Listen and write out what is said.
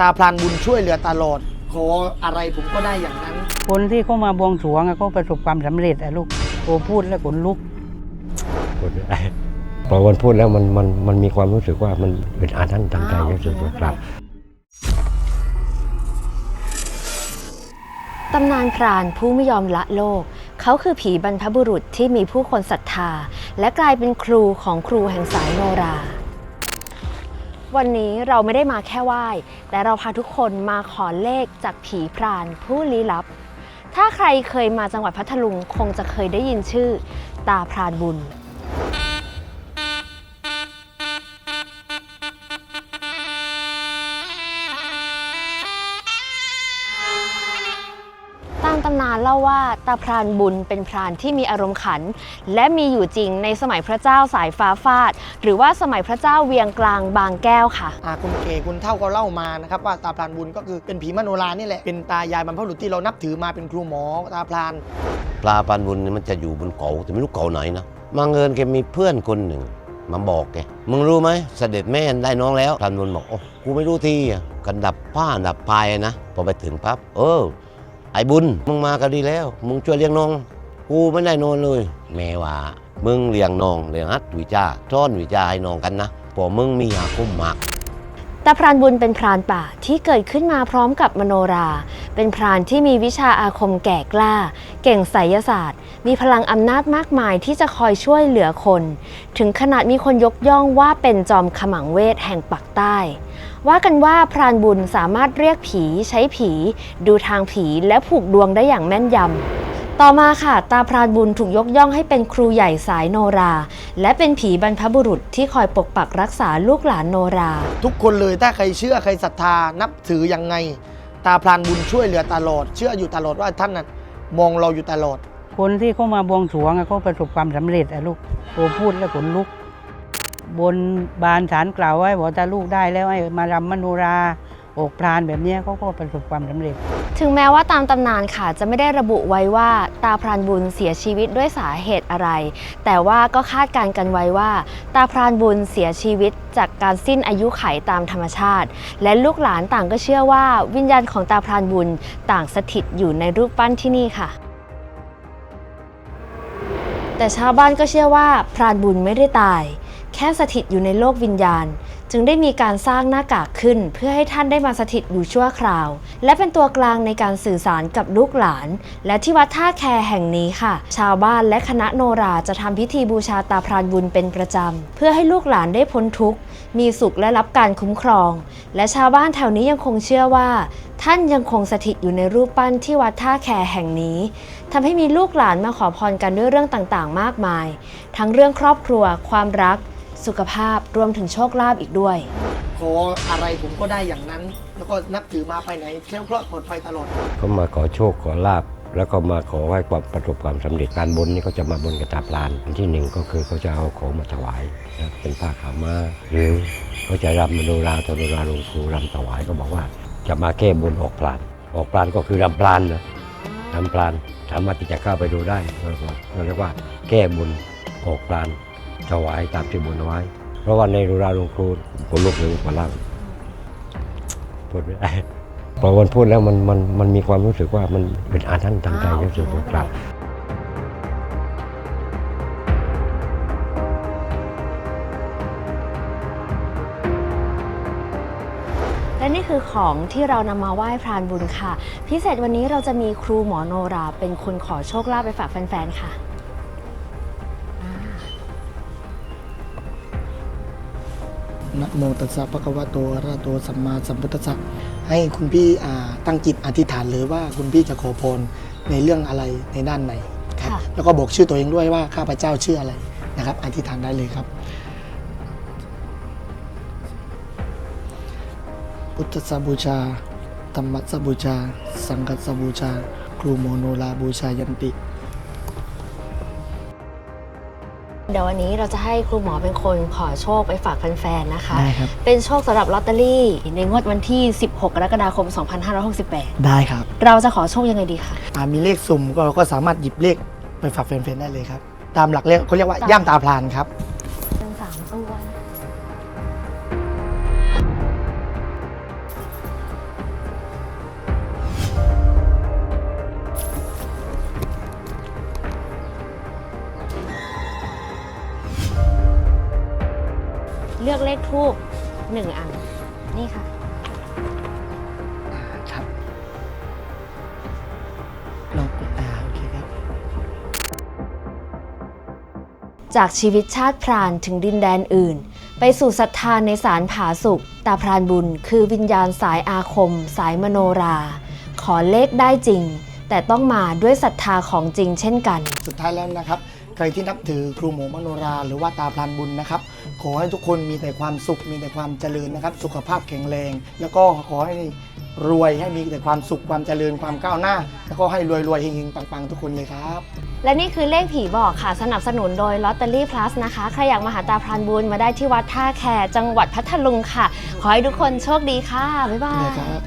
ตาพรานบุญช่วยเหลือตลอด ขออะไรผมก็ได้อย่างนั้น คนที่เขามาบวงสรวงอะเขาประสบความสำเร็จอะลูกโอ้พูดแล้วขนลุก พูดไม่ได้พอวันพูดแล้วมันมันมันมีความรู้สึกว่ามันเป็นอาถรรพ์ทางใจที่สุดครับ ตำนานพรานผู้ไม่ยอมละโลก เขาคือผีบรรพบุรุษที่มีผู้คนศรัทธา และกลายเป็นครูของครูแห่งสายโนรา วันนี้เราไม่ได้มาแค่ไหว้ แต่เราพาทุกคนมาขอเลขจากผีพรานผู้ลี้ลับ ถ้าใครเคยมาจังหวัดพัทลุงคงจะเคยได้ยินชื่อ ตาพรานบุญ ตามตำนานเล่าว่าตาพรานบุญเป็นพรานที่มีอารมณ์ขัน และมีอยู่จริงในสมัยพระเจ้าสายฟ้าฟาด หรือว่าสมัยพระเจ้าเวียงกลางบางแก้วค่ะอาคุณเกคุณเท่าก็เล่ามานะครับว่าตาพรานบุญก็คือเป็นผีมโนรานี่แหละเป็นตายายบรรพบุรุษที่เรานับถือมาเป็นครูหมอตาพราน ปลาปานบุญเนี่ยมันจะอยู่บนเขาแต่ไม่รู้เขาไหนนะมาเงินแกมีเพื่อนคนหนึ่งมาบอกแกมึงรู้ไหมเสด็จแม่ได้น้องแล้วปานบุญบอกโอ้กูไม่รู้ทีอะกันดับผ้าดับพายนะพอไปถึงปั๊บเออ ไอ้บุญมึงมาก็ดีแล้ว มึงช่วยเลี้ยงน้อง กูไม่ได้นอนเลย แม่ว่ามึงเลี้ยงน้องเลี้ยงฮัดวิจาซ่อนวิจาให้น้องกันนะพอมึงมีอาคมมากตาพรานบุญเป็นพรานป่าที่เกิดขึ้นมาพร้อมกับมโนรา เป็นพรานที่มีวิชาอาคมแก่กล้า เก่งไสยศาสตร์ มีพลังอำนาจมากมายที่จะคอยช่วยเหลือคน ถึงขนาดมีคนยกย่องว่าเป็นจอมขมังเวทแห่งปักใต้ ว่ากันว่าพรานบุญสามารถเรียกผีใช้ผี ดูทางผีและผูกดวงได้อย่างแม่นยำต่อมาค่ะ ตาพรานบุญถูกยกย่องให้เป็นครูใหญ่สายโนรา และเป็นผีบรรพบุรุษที่คอยปกปักรักษาลูกหลานโนรา ทุกคนเลยถ้าใครเชื่อใครศรัทธานับถือยังไง ตาพรานบุญช่วยเหลือตลอด เชื่ออยู่ตลอดว่าท่านน่ะมองเราอยู่ตลอด คนที่เขามาบวงสรวงอะเขาประสบความสำเร็จอะลูกโอ้พูดแล้วขนลุก บนบานสารกล่าวไว้บอกถ้าลูกได้แล้วให้มารำมโนราอกพรานแบบนี้เขาก็ประสบความสำเร็จ ถึงแม้ว่าตามตำนานค่ะ จะไม่ได้ระบุไว้ว่าตาพรานบุญเสียชีวิตด้วยสาเหตุอะไร แต่ว่าก็คาดการณ์กันไว้ว่า ตาพรานบุญเสียชีวิตจากการสิ้นอายุไขตามธรรมชาติ และลูกหลานต่างก็เชื่อว่า วิญญาณของตาพรานบุญต่างสถิตอยู่ในรูปปั้นที่นี่ค่ะ แต่ชาวบ้านก็เชื่อว่าพรานบุญไม่ได้ตาย แค่สถิตอยู่ในโลกวิญญาณ จึงได้มีการสร้างหน้ากากขึ้น เพื่อให้ท่านได้มาสถิตอยู่ชั่วคราว และเป็นตัวกลางในการสื่อสารกับลูกหลาน และที่วัดท่าแคแห่งนี้ค่ะ ชาวบ้านและคณะโนราจะทำพิธีบูชาตาพรานบุญเป็นประจำ เพื่อให้ลูกหลานได้พ้นทุกข์มีสุขและรับการคุ้มครอง และชาวบ้านแถวนี้ยังคงเชื่อว่าท่านยังคงสถิตอยู่ในรูปปั้นที่วัดท่าแคแห่งนี้ทำให้มีลูกหลานมาขอพรกันด้วยเรื่องต่างๆ มากมาย ทั้งเรื่องครอบครัว ความรัก สุขภาพรวมถึงโชคลาภอีกด้วย ขออะไรผมก็ได้อย่างนั้น แล้วก็นับถือมาไปไหนแคล้วคลอดปลอดภัยตลอดเขามาขอโชคขอลาบแล้วก็มาขอให้ความประสบความสำเร็จการบนนี่เขาจะมาบนกับตาปลานอันที่หนึ่งก็คือเขาจะเอาของมาถวายนะเป็นผ้าขาวม้าหรือเขาจะรำมโนราตโนราลงครูรำถวายก็บอกว่า จะมาแก้บนออกปลานออกปลานก็คือรำปลานนะรำปลานสามารถที่จะเข้าไปดูได้เราเรียกว่าแก้บนออกปลาน ถวายตามที่บนเอาไว้ เพราะว่าในโนราลงครูคนลุกเลยกว่าเล่าพูดไม่ได้พอวันพูดแล้วมันมันมันมีความรู้สึกว่ามันเป็นอาถรรพ์ทางใจที่สุดครับและนี่คือของที่เรานำมาไหว้พรานบุญค่ะ พิเศษวันนี้เราจะมีครูหมอโนราเป็นคนขอโชคลาภไปฝากแฟนๆค่ะ นะโมตัสสะภะคะวะโตอะระหะโตสัมมาสัมพุทธัสสะให้คุณพี่อ่าตั้งจิตอธิษฐานเลยว่าคุณพี่จะขอพรในเรื่องอะไรในด้านไหนครับค่ะแล้วก็บอกชื่อตัวเองด้วยว่าข้าพเจ้าชื่ออะไรนะครับ อธิษฐานได้เลยครับ พุทธสบูชาธรรมสบูชา สังฆสบูชา ครูโมโนลาบูชายันติ เดี๋ยววันนี้เราจะให้ครูหมอเป็นคนขอโชคไปฝากแฟนๆนะคะ ได้ครับ เป็นโชคสำหรับลอตเตอรี่ในงวดวันที่ 16 กรกฎาคม 2568 ได้ครับเราจะขอโชคยังไงดีคะ อ่ามีเลขสุ่มก็เราก็สามารถหยิบเลขไปฝากแฟนๆได้เลยครับ ตามหลักเลขเขาเรียกว่าย่ามตาพลานครับ ลือกเลขทูบหนึ่งอัน นี่ค่ะ อ่าครับ ลองกดอ่าโอเคครับ จากชีวิตชาติพรานถึงดินแดนอื่น ไปสู่ศรัทธาในสารผาสุกตาพรานบุญคือวิญญาณสายอาคม สายมโนรา ขอเลขได้จริง แต่ต้องมาด้วยศรัทธาของจริงเช่นกัน สุดท้ายแล้วนะครับ ใครที่นับถือครูหมูมโนรา หรือว่าตาพลานบุญนะครับ ขอให้ทุกคนมีแต่ความสุข มีแต่ความเจริญนะครับ สุขภาพแข็งแรง แล้วก็ขอให้รวยให้มีแต่ความสุขความเจริญความก้าวหน้า แล้วก็ให้รวยรวยๆเฮงๆปังๆ ทุกคนเลยครับ และนี่คือเลขผีบอกค่ะสนับสนุนโดยลอตเตอรี่พลัสนะคะใครอยากมาหาตาพรานบุญมาได้ที่วัดท่าแคจังหวัดพัทลุงค่ะ ขอให้ทุกคนโชคดีค่ะบ๊ายบาเลยยครับ